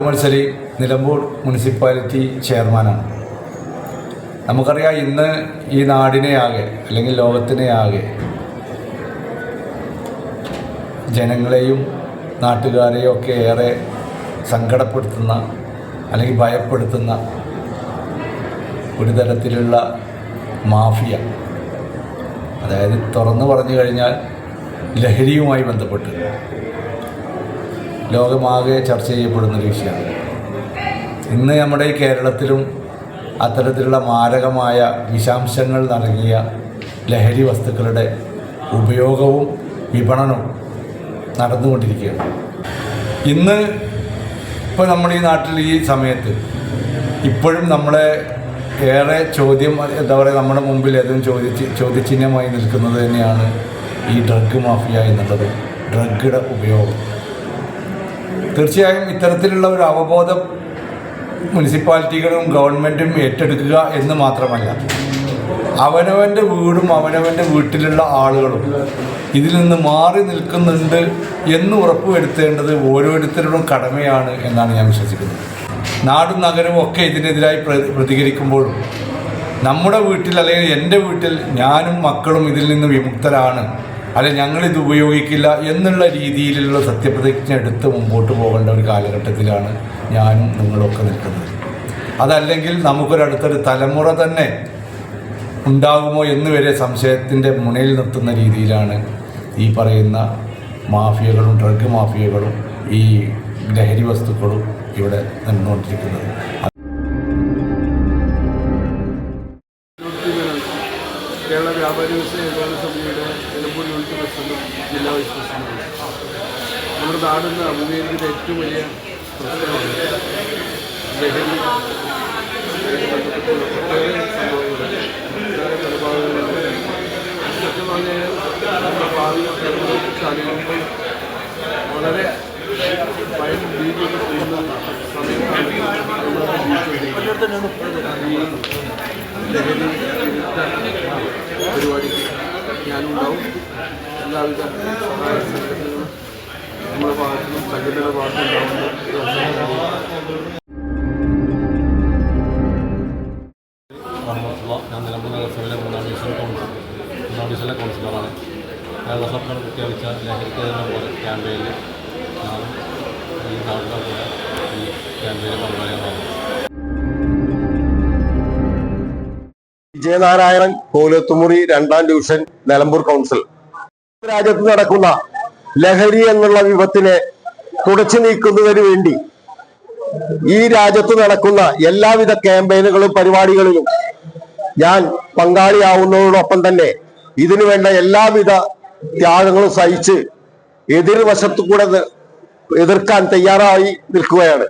Saleem Nilambur municipality ചെയർമാനാണ്. നമുക്കറിയാം ഇന്ന് ഈ നാടിനെ ആകെ അല്ലെങ്കിൽ ലോകത്തിനെ ആകെ ജനങ്ങളെയും നാട്ടുകാരെയും ഒക്കെ ഏറെ സങ്കടപ്പെടുത്തുന്ന അല്ലെങ്കിൽ ഭയപ്പെടുത്തുന്ന ഒരു തരത്തിലുള്ള മാഫിയ അതായത് തുറന്നു പറഞ്ഞു കഴിഞ്ഞാൽ ലഹരിയുമായി ബന്ധപ്പെട്ട് ലോകമാകെ ചർച്ച ചെയ്യപ്പെടുന്ന ഒരു വിഷയമാണ്. ഇന്ന് നമ്മുടെ ഈ കേരളത്തിലും അത്തരത്തിലുള്ള മാരകമായ വിഷാംശങ്ങൾ നൽകിയ ലഹരി വസ്തുക്കളുടെ ഉപയോഗവും വിപണനവും നടന്നുകൊണ്ടിരിക്കുകയാണ്. ഇന്ന് ഇപ്പോൾ നമ്മൾ ഈ നാട്ടിൽ ഈ സമയത്ത് ഇപ്പോഴും നമ്മളെ ഏറെ ചോദ്യം എന്താ പറയുക നമ്മുടെ മുമ്പിൽ ഏതും ചോദിച്ച് ചോദ്യചിഹ്നമായി നിൽക്കുന്നത് തന്നെയാണ് ഈ ഡ്രഗ് മാഫിയ എന്നുള്ളത്. ഡ്രഗ്ഗുടെ ഉപയോഗം. തീർച്ചയായും ഇത്തരത്തിലുള്ള ഒരു അവബോധം മുനിസിപ്പാലിറ്റികളും ഗവൺമെന്റും ഏറ്റെടുക്കുക എന്ന് മാത്രമല്ല അവനവന്റെ വീടും അവനവന്റെ വീട്ടിലുള്ള ആളുകളും ഇതിൽ നിന്ന് മാറി നിൽക്കുന്നുണ്ട് എന്ന് ഉറപ്പുവരുത്തേണ്ടത് ഓരോരുത്തരുടെയും കടമയാണ് എന്നാണ് ഞാൻ വിശ്വസിക്കുന്നത്. നാടും നഗരവും ഒക്കെ ഇതിനെതിരായി പ്ര- പ്രതികരിക്കുമ്പോഴും നമ്മുടെ വീട്ടിൽ അല്ലെങ്കിൽ എന്റെ വീട്ടിൽ ഞാനും മക്കളും ഇതിൽ നിന്ന് വിമുക്തരാണ്. അല്ലെങ്കിൽ ഞങ്ങളിത് ഉപയോഗിക്കില്ല എന്നുള്ള രീതിയിലുള്ള സത്യപ്രതിജ്ഞ എടുത്ത് മുമ്പോട്ട് പോകേണ്ട ഒരു കാലഘട്ടത്തിലാണ് ഞാനും നിങ്ങളൊക്കെ നിൽക്കുന്നത്. അതല്ലെങ്കിൽ നമുക്കൊരടുത്തൊരു തലമുറ തന്നെ ഉണ്ടാകുമോ എന്ന് വരെ സംശയത്തിന്റെ മുനയിൽ നിർത്തുന്ന രീതിയിലാണ് ഈ പറയുന്ന മാഫിയകളും ഡ്രഗ് മാഫിയകളും ഈ ലഹരി വസ്തുക്കളും ഇവിടെ നിന്നുകൊണ്ടിരിക്കുന്നത്. കേരള വ്യാപാരി വ്യവസായ ഏകോപന സമിതിയുടെ നിലമ്പൂർ യൂണിറ്റ് പ്രസിഡന്റും ജില്ലാ വൈസ് പ്രസിഡന്റും നമ്മുടെ നാടിന്ന് അഭിമുഖീകരിക്കുന്ന ഏറ്റവും വലിയ പ്രശ്നമാണ് നമ്മുടെ വളരെ ഭയം ഭീതിയൊക്കെ ചെയ്യുന്ന സമയത്താണ് നമ്മൾ ഈ ലഹരി ഞാനുണ്ടാവും. എല്ലാവിധ സഹായ സംഘടനകളും നമ്മുടെ ഭാഗത്തുനിന്നും സംഘടനയുടെ ഭാഗത്തുനിന്നുണ്ടാവുന്നു റഹ്മത്തുള്ള ഞാൻ നിലമ്പൂർ നഗരസഭയിലെ മൂന്നാം ഡിവിഷൻ കൗൺസിൽ മൂന്നാം ഡിവിഷനിലെ കൗൺസിലറാണ് കേരള സർക്കാർ പ്രഖ്യാപിച്ച ലഹരിക്കെതിരെ പോലെ ക്യാമ്പയിനിൽ ഞാൻ ഈ നാട്ടിലെ ഈ ക്യാമ്പയിനിൽ പങ്കാളികളാണ്. വിജയനാരായണൻ കോലത്തുമുറി രണ്ടാം ഡിവിഷൻ നിലമ്പൂർ കൗൺസിൽ രാജ്യത്ത് നടക്കുന്ന ലഹരി എന്നുള്ള വിപത്തിനെ തുടച്ചു നീക്കുന്നതിന് വേണ്ടി ഈ രാജ്യത്ത് നടക്കുന്ന എല്ലാവിധ ക്യാമ്പയിനുകളും പരിപാടികളിലും ഞാൻ പങ്കാളിയാവുന്നതോടൊപ്പം തന്നെ ഇതിനു വേണ്ട എല്ലാവിധ ത്യാഗങ്ങളും സഹിച്ച് എതിർവശത്തു കൂടെ എതിർക്കാൻ തയ്യാറായി നിൽക്കുകയാണ്.